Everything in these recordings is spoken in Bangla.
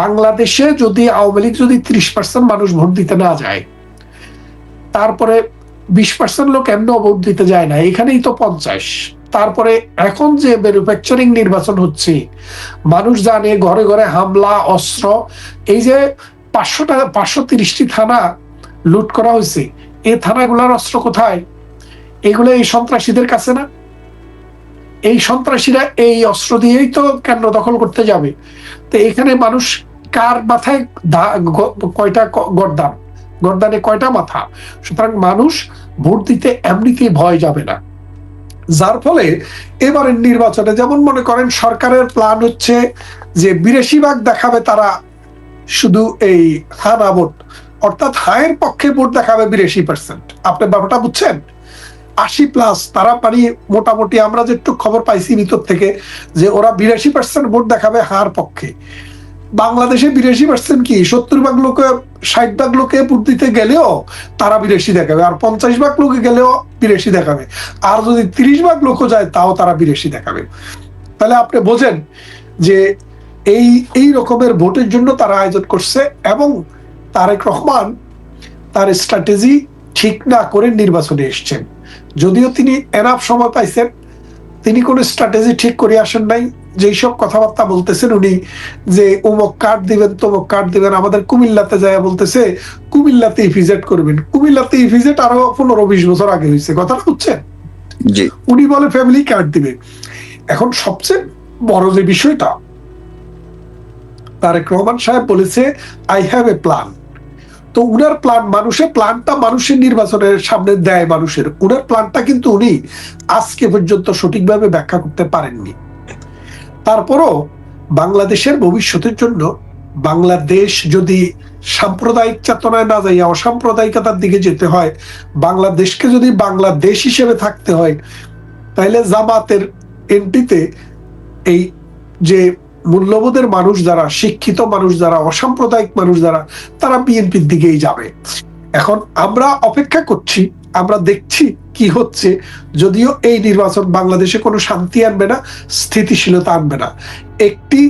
বাংলাদেশে যদি আওয়ামী লীগ যদি ত্রিশ পার্সেন্ট মানুষ ভোট দিতে না যায়, তারপরে বিশ পার্সেন্ট লোক এমন ভোট দিতে যায় না, এখানেই তো পঞ্চাশ। তারপরে এখন যে ম্যানুফ্যাকচারিং নির্বাচন হচ্ছে, মানুষ জানে ঘরে ঘরে হামলা, অস্ত্র, এই যে পাঁচশো টাকা পাঁচশো তিরিশটি থানা লুট করা হয়েছে এই থানাগুলোর অস্ত্র কোথায়? এগুলো এই সন্ত্রাসীদের কাছে না? এই সন্ত্রাসীরা এই অস্ত্র দিয়েই তো কেন্দ্র দখল করতে যাবে। তো এখানে মানুষ কার মাথায় কয়টা গরদান? গরদানে কয়টা মাথা? সুতরাং মানুষ ভোট দিতে এমনিতেই ভয় যাবে না। যার ফলে এবারের নির্বাচনে যেমন মনে করেন সরকারের প্ল্যান হচ্ছে যে বিরাশি ভাগ দেখাবে তারা শুধু এই হানা ভোট, অর্থাৎ হায়ের পক্ষে ভোট দেখাবে বিরাশি পার্সেন্ট আপনি ব্যাপারটা বুঝছেন? আশি প্লাস তারা মানে মোটামুটি আমরা যেটুকু খবর পাইছি ভিতর থেকে যে ওরা বিরাশি পার্সেন্ট ভোট দেখাবে হার পক্ষে। বাংলাদেশে বিরাশি পার্সেন্ট কি? সত্তর ভাগ লোকে, ষাট ভাগ লোকে ভোট দিতে গেলেও তারা বিরাশি দেখাবে। আর পঞ্চাশ ভাগ লোকে গেলেও বিরাশি দেখাবে। আর যদি তিরিশ ভাগ লোকও যায়, তাও তারা বিরাশি দেখাবে। তাহলে আপনি বোঝেন যে এই এই রকমের ভোটের জন্য তারা আয়োজন করছে এবং তারেক রহমান তার স্ট্র্যাটেজি ঠিক না করে নির্বাচনে এসছেন। যদিও তিনি এনাফ সময় পাইছেন, তিনি কোনো স্ট্র্যাটেজি ঠিক করে আসেন নাই। যেই সব কথাবার্তা বলতেছেন উনি যে অমুক কার্ড দিবেন তমুক কার্ড দিবেন আমাদের কুমিল্লাতে যায় বলতেছে কুমিল্লাতে ইফিজেট করবেন। কুমিল্লাতে ইফিজেট আরও পনেরো বিশ বছর আগে হয়েছে কথাটা বুঝছেন? উনি বলে ফ্যামিলি কার্ড দিবে। এখন সবচেয়ে বড় যে বিষয়টা তারেক রহমান সাহেব বলেছে আই হ্যাভ এ প্ল্যান তো উনার প্ল্যান মানুষের প্ল্যানটা মানুষের নির্বাচনের সামনে দেয় মানুষের। উনার প্ল্যানটা কিন্তু উনি আজকে পর্যন্ত সঠিকভাবে ব্যাখ্যা করতে পারেননি। তারপরও বাংলাদেশের ভবিষ্যতের জন্য বাংলাদেশ যদি সাম্প্রদায়িক চেতনায় না যাইয়া অসাম্প্রদায়িকতার দিকে যেতে হয়, বাংলাদেশকে যদি বাংলাদেশ হিসেবে থাকতে হয় তাহলে জামাতের এন্ট্রিতে এই যে মূল্যবোধের মানুষ যারা, শিক্ষিত মানুষ যারা, অসাম্প্রদায়িক মানুষ যারা, তারা বিএনপির দিকেই যাবে। এখন আমরা অপেক্ষা করছি আমরা দেখছি কি হচ্ছে, যদিও এই নির্বাচন বাংলাদেশে কোনো শান্তি আনবে না, স্থিতিশীলতা আনবে না। একটি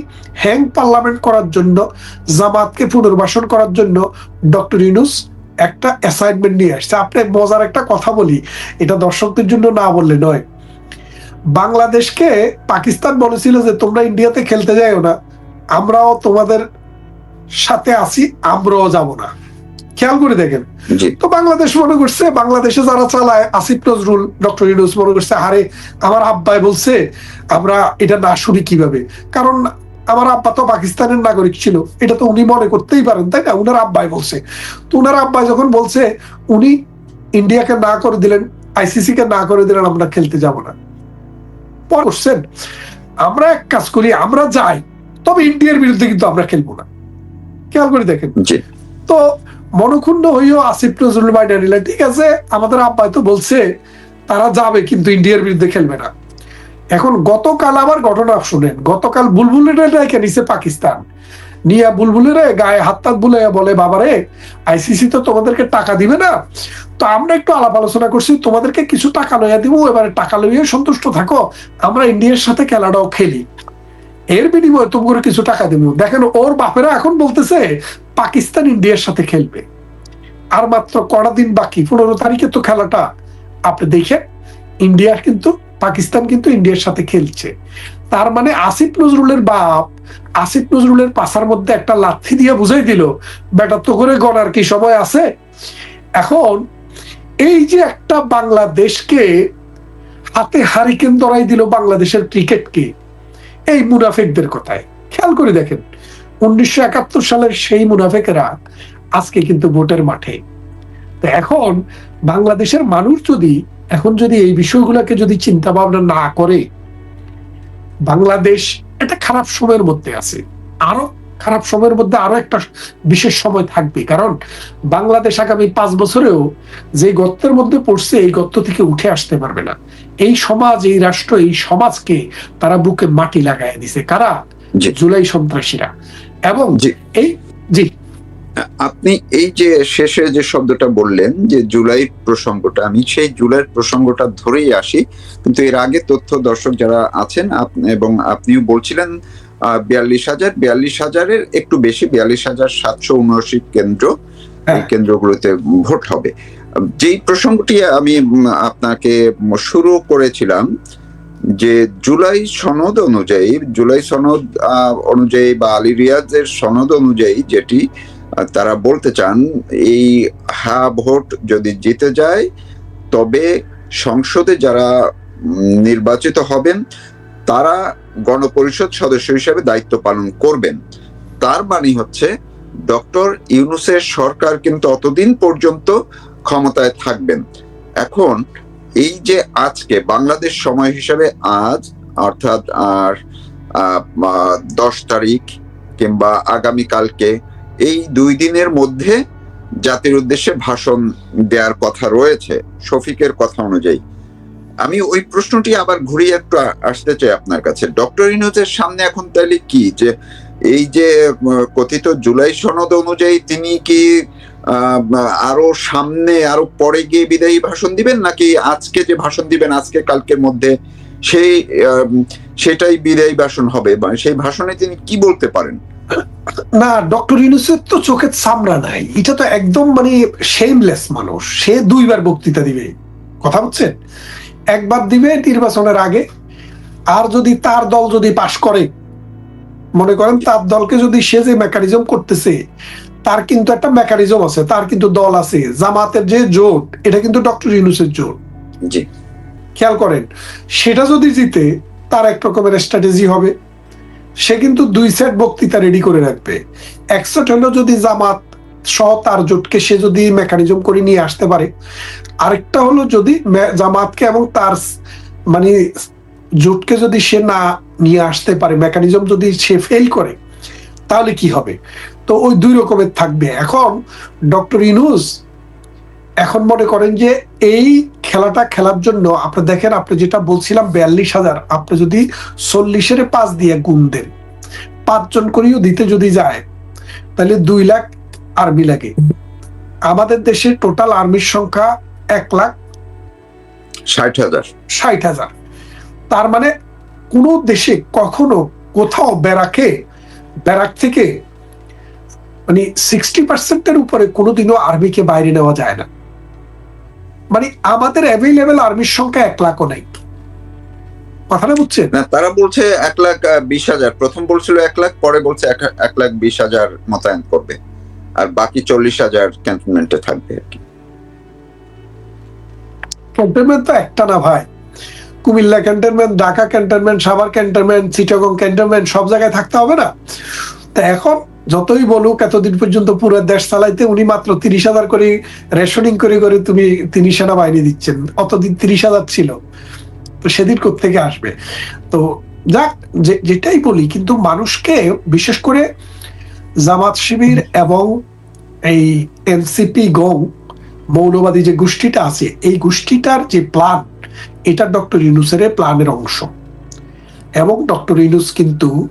হ্যাং পার্লামেন্ট করার জন্য, জামাতকে পুনর্বাসন করার জন্য ডক্টর ইউনুস একটা অ্যাসাইনমেন্ট নিয়ে আসছে। আপনি মজার একটা কথা বলি, এটা দর্শকদের জন্য না বললে নয়। বাংলাদেশকে পাকিস্তান বলেছিল যে, তোমরা ইন্ডিয়াতে খেলতে যাইও না, আমরাও তোমাদের সাথে আছি, আমরাও যাব না। খেয়াল করে দেখেন। তো বাংলাদেশ মনে করছে বাংলাদেশে যারা চালায় আসিফ নজরুল ডক্টর ইউনুস মনে করছে আরে আমার আব্বাই বলছে আমরা এটা না শুনি কীভাবে? কারণ আমার আব্বা তো পাকিস্তানের নাগরিক ছিল এটা তো উনি মনে করতেই পারেন তাই না? উনার আব্বাই বলছে। তো উনার আব্বাই যখন বলছে উনি ইন্ডিয়াকে না করে দিলেন আইসিসি কে না করে দিলেন আমরা খেলতে যাব না। করছেন আমরা এক কাজ করি আমরা যাই তবে ইন্ডিয়ার বিরুদ্ধে কিন্তু আমরা খেলব না। খেয়াল করে দেখেন। জি। তো মনক্ষুণ্ণ হইও আসিফ নজরুল বাইনা নিলেন ঠিক আছে, আমাদের আব্বাই তো বলছে, তারা যাবে, কিন্তু ইন্ডিয়ার বিরুদ্ধে খেলবে না। এখন গতকাল আবার ঘটনা শুনেন, গতকাল বুলবুলেরা রেখে নিছে পাকিস্তান। নিয়া বুলবুলেরে গায়ে হাত তাত বুলে বলে, বাবারে, আইসিসি তো তোমাদেরকে টাকা দিবে না। তো আমরা একটু আলাপ আলোচনা করছি, তোমাদেরকে কিছু টাকা লইয়া দিব, এবারে টাকা লইয়া সন্তুষ্ট থাকো। আমরা ইন্ডিয়ার সাথে খেলাটাও খেলি। এর বিনিময়ে তোমাকে কিছু টাকা দিব। দেখেন, ওর বাপেরা এখন বলতেছে, পাকিস্তান ইন্ডিয়ার সাথে খেলবে। আর মাত্র কটা দিন বাকি, পনেরো তারিখে তো খেলাটা। আপনি দেখেন, ইন্ডিয়ার কিন্তু, পাকিস্তান কিন্তু ইন্ডিয়ার সাথে খেলছে। তার মানে আসিফ নজরুলের বাপ, আসিফ নজরুলের পাশার মধ্যে একটা লাথি দিয়ে বুঝাই দিল, বেটা তো করে গণার কি সময় আছে? এখন, এই যে একটা বাংলাদেশকে হাতে হারিকেন ধরাই দিল বাংলাদেশের ক্রিকেটকে এই মুনাফেকদের কথায়? খেয়াল করে দেখেন, উনিশশো একাত্তর সালের সেই মুনাফেকেরা আজকে কিন্তু ভোটের মাঠে। তো এখন বাংলাদেশের মানুষ যদি, এখন যদি এই বিষয়গুলোকে যদি চিন্তা ভাবনা না করে, বাংলাদেশ এটা খারাপ সময়ের মধ্যে আছে। আরও খারাপ সময়ের মধ্যে আরও একটা বিশেষ সময় থাকবে। কারণ বাংলাদেশ আগামী পাঁচ বছরেও যে গর্তের মধ্যে পড়ছে এই গর্ত থেকে উঠে আসতে পারবে না। এই সমাজ এই রাষ্ট্র এই সমাজকে তারা বুকে মাটি লাগাই দিছে। কারা? জুলাই সন্ত্রাসীরা। এবং এই জি। আপনি এই যে শেষে যে শব্দটা বললেন যে জুলাই প্রসঙ্গটা আমি সেই জুলাইয়ের প্রসঙ্গটা ধরেই আসি। কিন্তু এর আগে তথ্য দর্শক যারা আছেন এবং আপনিও বলছিলেন বিয়াল্লিশ হাজার বিয়াল্লিশ হাজারের একটু বেশি বিয়াল্লিশ হাজার সাতশো উনআশি কেন্দ্র এই হ্যাঁ। কেন্দ্রগুলোতে ভোট হবে যেই প্রসঙ্গটি আমি আপনাকে শুরু করেছিলাম যে জুলাই সনদ অনুযায়ী জুলাই সনদ আহ, অনুযায়ী বা আলী রিয়াজের সনদ অনুযায়ী যেটি তারা বলতে চান এই হা ভোট যদি জিতে যায় তবে সংসদে যারা নির্বাচিত হবেন তারা গণপরিষদ সদস্য হিসেবে দায়িত্ব পালন করবেন। তার মানে হচ্ছে, ডক্টর ইউনুসের সরকার কিন্তু অতদিন পর্যন্ত ক্ষমতায় থাকবেন। এখন এই যে আজকে বাংলাদেশ সময় হিসাবে আজ, অর্থাৎ আর দশ তারিখ কিংবা আগামীকালকে এই দুই দিনের মধ্যে জাতির উদ্দেশ্যে ভাষণ দেওয়ার কথা রয়েছে, শফিকের কথা অনুযায়ী। আমি ওই প্রশ্নটি আবার ঘুরিয়ে একটু আসতে চাই আপনার কাছে। ডক্টর ইনুজের সামনে এখন তাহলে কি? যে এই যে কথিত জুলাই সনদ অনুযায়ী তিনি কি আরও সামনে, আরও পরে গিয়ে বিদায়ী ভাষণ দিবেন? নাকি আজকে যে ভাষণ দিবেন, আজকে কালকের মধ্যে সেই সেটাই বিদায়ী ভাষণ হবে? সেই ভাষণে তিনি কি বলতে পারেন? না, ডক্টর ইউনুসের তো চোখের সামনা নাই। এটা তো একদম মানে শেমলেস মানুষ। সে দুইবার বক্তৃতা দিবে। কথা বুঝছেন? একবার দিবে নির্বাচনের আগে। আর যদি তার দল যদি পাশ করে মনে করেন তার দলকে যদি সে যে মেকানিজম করতেছে তার কিন্তু একটা মেকানিজম আছে তার কিন্তু দল আছে জামাতের যে জোট এটা কিন্তু ডক্টর ইউনুসের জোট। জি। খেয়াল করেন সেটা যদি জিতে তার এক রকমের স্ট্র্যাটেজি হবে। সে কিন্তু দুই সেট বক্তৃতা রেডি করে রাখবে। এক সেট হলো যদি জামাত সহ তার জোটকে সে যদি মেকানিজম করে নিয়ে আসতে পারে। আরেকটা হলো যদি জামাতকে এবং তার মানে জোটকে যদি সে না নিয়ে আসতে পারে মেকানিজম যদি সে ফেল করে, তাহলে কি হবে? তো ওই দুই রকমের থাকবে। এখন ডক্টর ইনুস এখন মনে করেন যে এই খেলাটা খেলার জন্য আপনি দেখেন, আপনি যেটা বলছিলাম বিয়াল্লিশ হাজার, আপনি যদি চল্লিশের পাঁচ দিয়ে গুণ দেন, পাঁচজন করেও দিতে যদি যায়, তাহলে দুই লাখ আর্মি লাগে। আমাদের দেশের টোটাল আর্মির সংখ্যা এক লাখ ষাট হাজার। ষাট হাজার। তার মানে কোনো দেশে কখনো কোথাও ব্যারাকে ব্যারাক থেকে মানে সিক্সটি পার্সেন্টের উপরে কোনোদিনও আর্মিকে বাইরে নেওয়া যায় না। মানে আমাদের অ্যাভেলেবেল আর্মির সংখ্যা এক লাখও নাই। কথাটা বুঝছেন? না তারা বলছে এক লাখ বিশ হাজার। প্রথম বলছিল এক লাখ পরে বলছে এক লাখ বিশ হাজার মোতায়েন করবে। আর বাকি চল্লিশ হাজার ক্যান্টনমেন্টে থাকবে আর কি। ক্যান্টনমেন্ট তো একটা না ভাই। Comilla cantonment Dhaka cantonment Savar cantonment Chittagong cantonment সব জায়গায় থাকতে হবে না। তা এখন যতই বলুক, এতদিন পর্যন্ত পুরো দেশ চালাইতে উনি মাত্র তিরিশ হাজার করে রেশনিং করে করে তুমি তিনি সেনাবাহিনী দিচ্ছেন। অতদিন তিরিশ হাজার ছিল। তো সেদিন থেকে আসবে? তো যাক যেটাই বলি, কিন্তু মানুষকে বিশেষ করে জামাত শিবির এবং এই এনসিপি গং মৌলবাদী যে গোষ্ঠীটা আছে, এই গোষ্ঠীটার যে প্ল্যান এটা ডক্টর ইউনুসের প্ল্যানের অংশ। এবং ডক্টর ইউনুস কিন্তু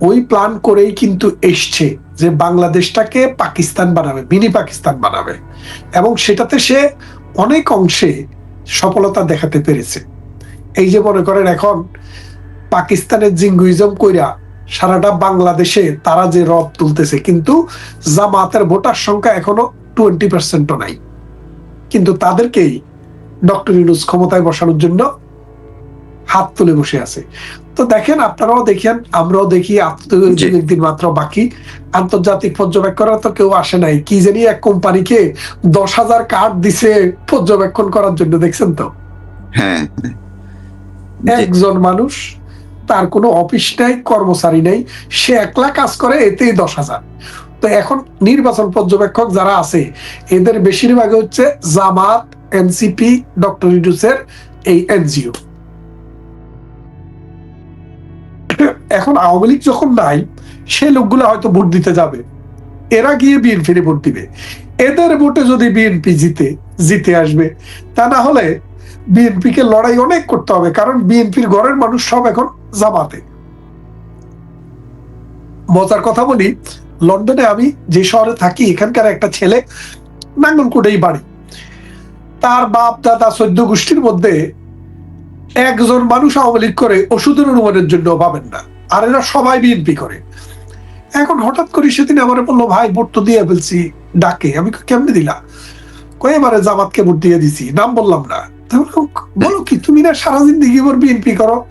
ওই প্ল্যান করেই কিন্তু এসছে যে বাংলাদেশটাকে পাকিস্তান বানাবে, মিনি পাকিস্তান বানাবে। এবং সেটাতে সে অনেক অংশে সফলতা দেখাতে পেরেছে। এই যে মনে করেন এখন পাকিস্তানের জিঙ্গুইজম কইরা সারাটা বাংলাদেশে তারা যে রব তুলতেছে কিন্তু জামাতের ভোটার সংখ্যা এখনও টোয়েন্টি পার্সেন্টও নাই। কিন্তু তাদেরকেই ডক্টর ইউনুস ক্ষমতায় বসানোর জন্য হাত তুলে বসে আছে। তো দেখেন আপনারাও দেখেন আমরাও দেখি জি। দিন মাত্র বাকি। আন্তর্জাতিক পর্যবেক্ষকরা তো কেউ আসে নাই। কি জানি এক কোম্পানিকে দশ হাজার কার্ড দিছে পর্যবেক্ষণ করার জন্য দেখছেন তো? হ্যাঁ। একজন মানুষ তার কোনো অফিস নাই, কর্মচারী নেই, সে একলা কাজ করে, এতেই দশ হাজার। তো এখন নির্বাচন পর্যবেক্ষক যারা আছে, এদের বেশিরভাগ হচ্ছে জামাত, এনসিপি, ডক্টর ইউনুসের এই এনজিও। এখন আওয়ামী লীগ যখন নাই, সে লোকগুলো হয়তো ভোট দিতে যাবে। এরা গিয়ে বিএনপির ভোট দিবে। এদের ভোটে যদি বিএনপি জিতে জিতে আসবে, তা না হলে বিএনপি কে লড়াই অনেক করতে হবে, কারণ বিএনপির ঘরের মানুষ সব এখন জামাতে। মজার কথা বলি, লন্ডনে আমি যে শহরে থাকি, এখানকার একটা ছেলে নাঙ্গলকোটেই বাড়ি। তার বাপ, দাদা চোদ্দ গোষ্ঠীর মধ্যে একজন মানুষ আওয়ামী লীগ করে, ওষুধের অনুমানের জন্য পাবেন না। আর এরা সবাই বিএনপি করে। এখন হঠাৎ করে সেদিন আমার বলল, ভাই, ভোট তো দিয়ে ফেলছি, ডাকে। আমি কেমনে দিলা? কই, এবারে জামাতকে ভোট দিয়ে দিছি। নাম বললাম না। বলো কি, তুমি না সারা জিন্দিগি বিএনপি করো।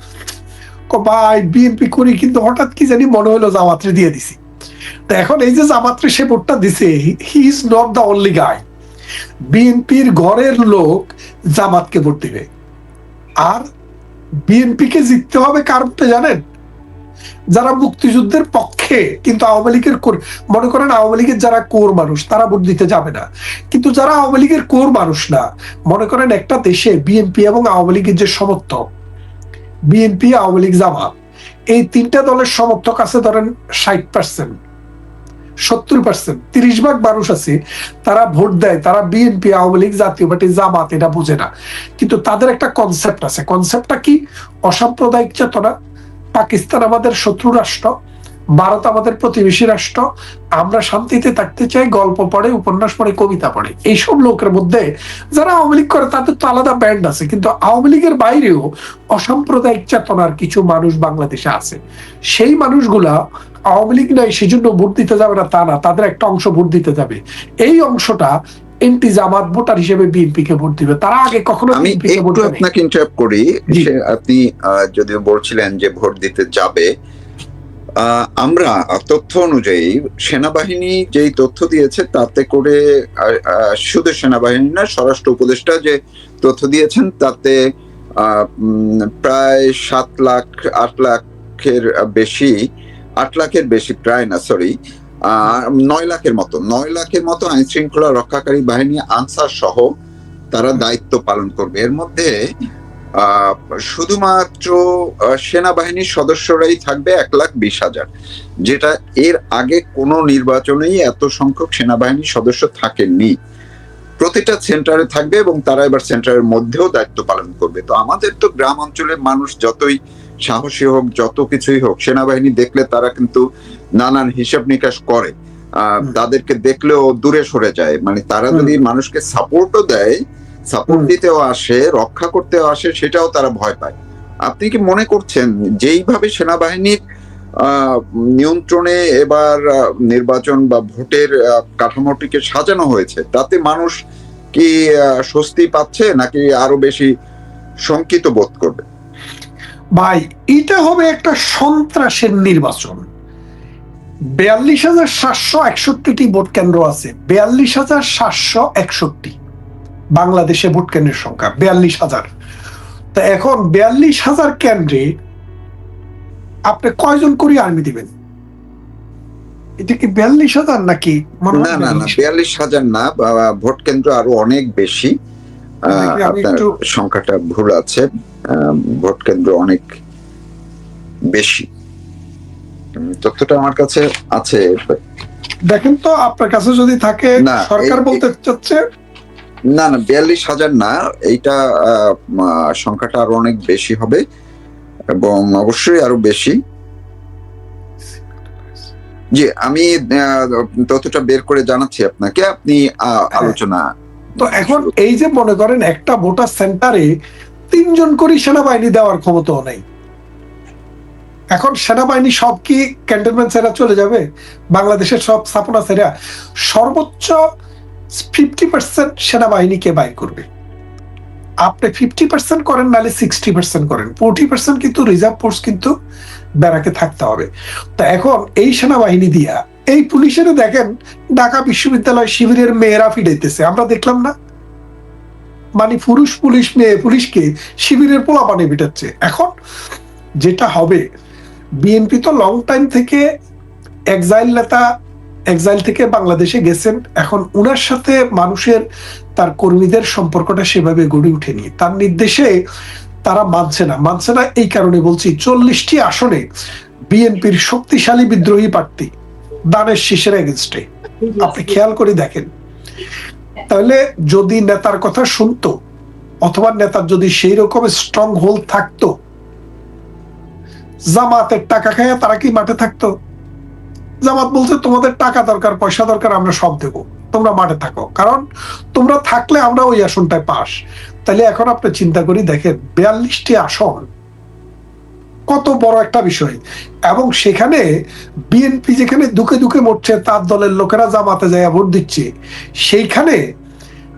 ভাই বিএনপি করি, কিন্তু হঠাৎ কি জানি মনে হলো জামাত্রে দিয়ে দিছি। তো এখন এই যে জামাত্রে সে ভোটটা দিছে, he is not the only guy বিএনপির ঘরের লোক জামাতকে ভোট দিবে। আর বিএনপিকে জিততে হবে কার ভোটে জানেন? যারা মুক্তিযুদ্ধের পক্ষে, কিন্তু আওয়ামী লীগের মনে করেন আওয়ামী লীগের যারা কোর মানুষ, তারা ভোট দিতে যাবে না। কিন্তু যারা আওয়ামী লীগের কোর মানুষ না, মনে করেন একটা দেশে বিএনপি এবং আওয়ামী লীগের যে সমর্থক বিএনপি, আওয়ামী লীগ, জামাত। এই তিনটা দলের সমর্থক আছে ধরেন ষাট পার্সেন্ট সত্তর পার্সেন্ট তিরিশ ভাগ মানুষ আছে, তারা ভোট দেয়, তারা বিএনপি, আওয়ামী লীগ, জাতীয় পার্টি, জামাত, এটা বুঝে না। কিন্তু তাদের একটা কনসেপ্ট আছে। কনসেপ্টটা কি? অসাম্প্রদায়িক চেতনা পাকিস্তান আমাদের শত্রু রাষ্ট্র। ভারত আমাদের প্রতিবেশী রাষ্ট্র। আমরা শান্তিতে থাকতে চাই গল্প পড়ে উপন্যাস পড়ে কবিতা পড়ে। এইসব লোকের মধ্যে যারা আওয়ামী লীগ করে তাদের তো আলাদা ব্যান্ড আছে। কিন্তু আওয়ামী লীগের বাইরেও অসাম্প্রদায়িক চেতনার কিছু মানুষ বাংলাদেশে আছে। সেই মানুষগুলা আওয়ামী লীগ নাই সেজন্য ভোট দিতে যাবে না তা না তাদের একটা অংশ ভোট দিতে যাবে। এই অংশটা এনটি জামাত ভোটার হিসেবে বিএনপি কে ভোট দিবে। তারা আগে কখনো আমি একটু আপনাকে ইন্টারাপ্ট করি। আপনি যদিও বলছিলেন যে ভোট দিতে যাবে আমরা তথ্য অনুযায়ী সেনাবাহিনী যেই তথ্য দিয়েছে তাতে করে শুধু সেনাবাহিনী না, স্বরাষ্ট্র উপদেষ্টা যে তথ্য দিয়েছেন তাতে প্রায় সাত লাখ, আট লাখের বেশি, আট লাখের বেশি প্রায় না সরি নয় লাখের মতো, নয় লাখের মতো আইন শৃঙ্খলা রক্ষাকারী বাহিনী, আনসার সহ তারা দায়িত্ব পালন করবে। এর মধ্যে শুধুমাত্র সেনাবাহিনীর সদস্যরাই থাকবে এক লাখ বিশ হাজার। যেটা এর আগে কোনো নির্বাচনেই এত সংখ্যক সেনাবাহিনীর সদস্য থাকেননি। প্রতিটা সেন্টারে থাকবে এবং তারা এবার সেন্টারের মধ্যেও দায়িত্ব পালন করবে। তো আমাদের তো গ্রাম অঞ্চলের মানুষ যতই সাহসী হোক যত কিছুই হোক সেনাবাহিনী দেখলে তারা কিন্তু নানান হিসাব নিকাশ করে। আহ, তাদেরকে দেখলেও দূরে সরে যায়। মানে তারা যদি মানুষকে সাপোর্টও দেয় সাপোর্ট দিতেও আসে রক্ষা করতেও আসে সেটাও তারা ভয় পায়। আপনি কি মনে করছেন যেইভাবে সেনাবাহিনীর নিয়ন্ত্রণে এবার নির্বাচন বা ভোটের কাঠামোটিকে সাজানো হয়েছে তাতে মানুষ কি স্বস্তি পাচ্ছে নাকি আরও বেশি শঙ্কিত বোধ করবে? ভাই এটা হবে একটা সন্ত্রাসের নির্বাচন। বিয়াল্লিশ হাজার সাতশো একষট্টিটি ভোট কেন্দ্র আছে বিয়াল্লিশ হাজার সাতশো একষট্টি। বাংলাদেশে ভোট কেন্দ্রের সংখ্যা বিয়াল্লিশ হাজার। তা এখন বিয়াল্লিশ হাজার কেন্দ্রে আপনি কয়জন করে আর্মি দিবেন? এটা কি বিয়াল্লিশ হাজার নাকি না না না বিয়াল্লিশ? হাজার না ভোট কেন্দ্র আরও অনেক বেশি। আপনার সংখ্যাটা ভুল আছে। ভোট কেন্দ্র অনেক বেশি। তথ্যটা আমার কাছে আছে। দেখেন তো আপনার কাছে যদি থাকে সরকার বলতে চাচ্ছে না না বিয়াল্লিশ হাজার না এইটা সংখ্যাটা আরও অনেক বেশি হবে এবং অবশ্যই আরও বেশি। জি আমি ততটা বের করে জানাচ্ছি আপনাকে আপনি আলোচনা তো এখন এই যে মনে করেন একটা ভোটার সেন্টারে তিনজন করে সেনাবাহিনী দেওয়ার ক্ষমতাও নেই। এখন সেনাবাহিনী সব কি ক্যান্টনমেন্ট সেরা চলে যাবে? বাংলাদেশের সব স্থাপনা সেরা সর্বোচ্চ ফিফটি পার্সেন্ট সেনাবাহিনীকে বাইর করবে। আপনি ফিফটি পার্সেন্ট করেন, নাহলে সিক্সটি পার্সেন্ট করেন। ফোরটি পার্সেন্ট কিন্তু রিজার্ভ ফোর্স কিন্তু ব্যারাকে থাকতে হবে। তা এখন এই সেনাবাহিনী দিয়া, এই পুলিশের দেখেন, ঢাকা বিশ্ববিদ্যালয় শিবিরের মেয়েরা ফিরাইতেছে। আমরা দেখলাম না? মানে পুরুষ পুলিশ মেয়ে পুলিশকে শিবিরের পোলা পানি পিটাচ্ছে এখন যেটা হবে, বিএনপি তো লং টাইম থেকে এক্সাইল নেতা এক্সাইল থেকে বাংলাদেশে গেছেন, এখন উনার সাথে মানুষের, তার কর্মীদের সম্পর্কটা সেভাবে গড়ে উঠেনি তার নির্দেশে তারা মানছে না। মানছে না এই কারণে বলছি, চল্লিশটি আসনে বিএনপির শক্তিশালী বিদ্রোহী প্রার্থী দানের শীষের এগেনস্টে। আপনি খেয়াল করে দেখেন। তাহলে যদি নেতার কথা শুনতো, অথবা নেতার যদি সেই রকম স্ট্রং হোল্ড থাকতো, জামাতের টাকা খাইয়া তারা কি মাঠে থাকতো? জামাত বলছে, তোমাদের টাকা দরকার, পয়সা দরকার, আমরা সব দেবো। তোমরা মাঠে থাকো। কারণ তোমরা থাকলে আমরা ওই আসনটায় পাস। তাহলে এখন আপনি চিন্তা করি, দেখেন, বিয়াল্লিশটি আসন, কত বড় একটা বিষয়। এবং সেখানে বিএনপি যেখানে দুকে দুকে মরছে, তার দলের লোকেরা জামাতে যায় ভোট দিচ্ছে, সেইখানে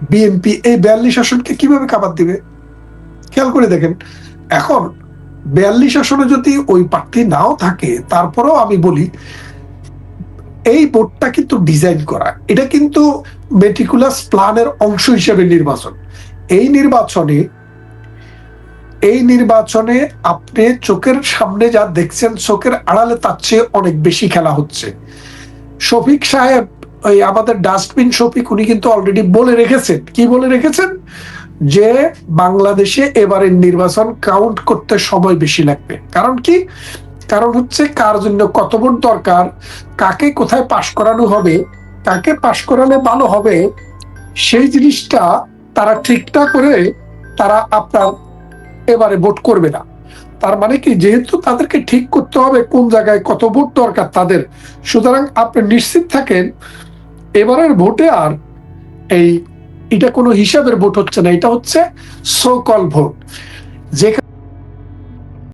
বিএনপি এই বিয়াল্লিশ আসনকে কীভাবে কাবাদ দিবে? খেয়াল করে দেখেন, এখন বিয়াল্লিশ আসনে যদি ওই প্রার্থী নাও থাকে, তারপরেও আমি বলি এই বোর্ডটা কিন্তু ডিজাইন করা। এটা কিন্তু মেটিকুলাস প্ল্যানের অংশ হিসেবে নির্বাচন। এই নির্বাচনে এই নির্বাচনে আপনি চোখের সামনে যা দেখছেন, চোখের আড়ালে তার চেয়ে অনেক বেশি খেলা হচ্ছে। শফিক সাহেব, ওই আমাদের ডাস্টবিন শফিক, উনি কিন্তু অলরেডি বলে রেখেছেন। কি বলে রেখেছেন? যে বাংলাদেশে এবারের নির্বাচন কাউন্ট করতে সময় বেশি লাগবে। কারণ কি? কারণ হচ্ছে কার জন্য কত ভোট দরকার, কাকে কোথায় পাশ করানো হবে, কাকে পাশ করালে ভালো হবে, সেই জিনিসটা তারা ঠিকঠাক করে তারা আপনার এবারে ভোট করবে না। তার মানে কি, যেহেতু তাদেরকে ঠিক করতে হবে কোন জায়গায় কত ভোট দরকার তাদের, সুতরাং আপনি নিশ্চিত থাকেন এবারের ভোটে আর এই, এটা কোনো হিসাবের ভোট হচ্ছে না, এটা হচ্ছে সোকল ভোট। যেখানে